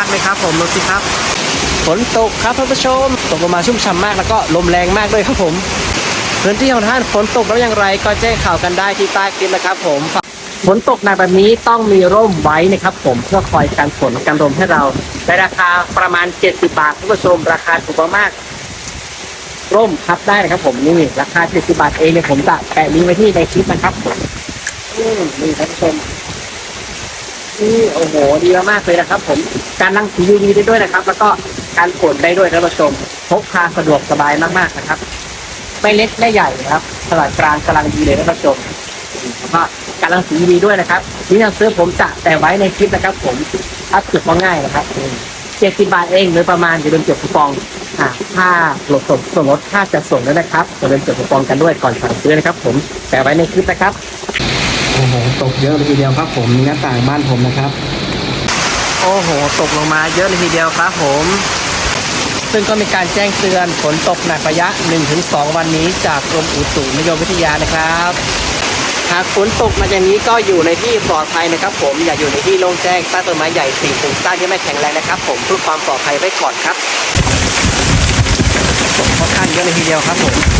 มากเลยครับ ผมดูสิครับ ฝนตกครับท่านผู้ชม ตกลงมาชุ่มฉ่ำมากแล้วก็ลมแรงมากด้วยครับผม พื้นที่ของท่านฝนตกแล้วอย่างไร ก็แจ้งข่าวกันได้ที่ใต้คลิปนะครับ ผมฝนตกหนักแบบนี้ต้องมีร่มไว้นะครับ ผมเพื่อคอยกันฝนกันลมให้เราในราคาประมาณ 70 บาทท่านผู้ชม ราคาถูกมากๆร่มพับได้นะครับ ผมนี่ราคา70บาทเองเนี่ยผมจะแปะลิงก์ไว้ที่ในคลิปนะครับผมอืมนี่ท่านผู้ชม นี่โอ้โหดีมากๆเลยนะครับ ผมการนั่งสี UV ได้ด้วยนะครับ แล้วก็การฝนได้ด้วยท่านผู้ชมพกพาสะดวกสบายมากๆนะครับ ไม่เล็กไม่ใหญ่นะครับขนาดกลางกำลังดีเลยท่านผู้ชมแล้วก็การรังสี UV ด้วยนะครับที่ทางซื้อผมจะแต่ไว้ในคลิปนะครับ ผมอัพจุดง่ายนะครับเจ็ดสิบบาทเองหรือประมาณอย่าลืมจดคูปองอ่าค่าลดส่งส่วนลดค่าจะส่งด้วยนะครับอย่าลืมจดคูปองกันด้วยก่อนสั่งซื้อนะครับ ผมแต่ไว้ในคลิปนะครับ อ้โหตกเยอะเลยทีเดียวครับผมหน้าต่างบ้านผมนะครับ โอ้โห ตกลงมาเยอะเลยทีเดียวครับผม ซึ่งก็มีการแจ้งเตือนฝนตกหนักระยะ 1-2 วันนี้จากกรมอุตุนิยมวิทยานะครับหากฝนตกมาอย่างนี้ก็อยู่ในที่ปลอดภัยนะครับ ผมอย่าอยู่ในที่โล่งแจ้งใต้ต้นไม้ใหญ่สิ่งปลูกสร้างที่ไม่แข็งแรงนะครับ ผมเพื่อความปลอดภัยไว้ก่อนครับตกค่อนข้างเยอะเลยทีเดียวครับผม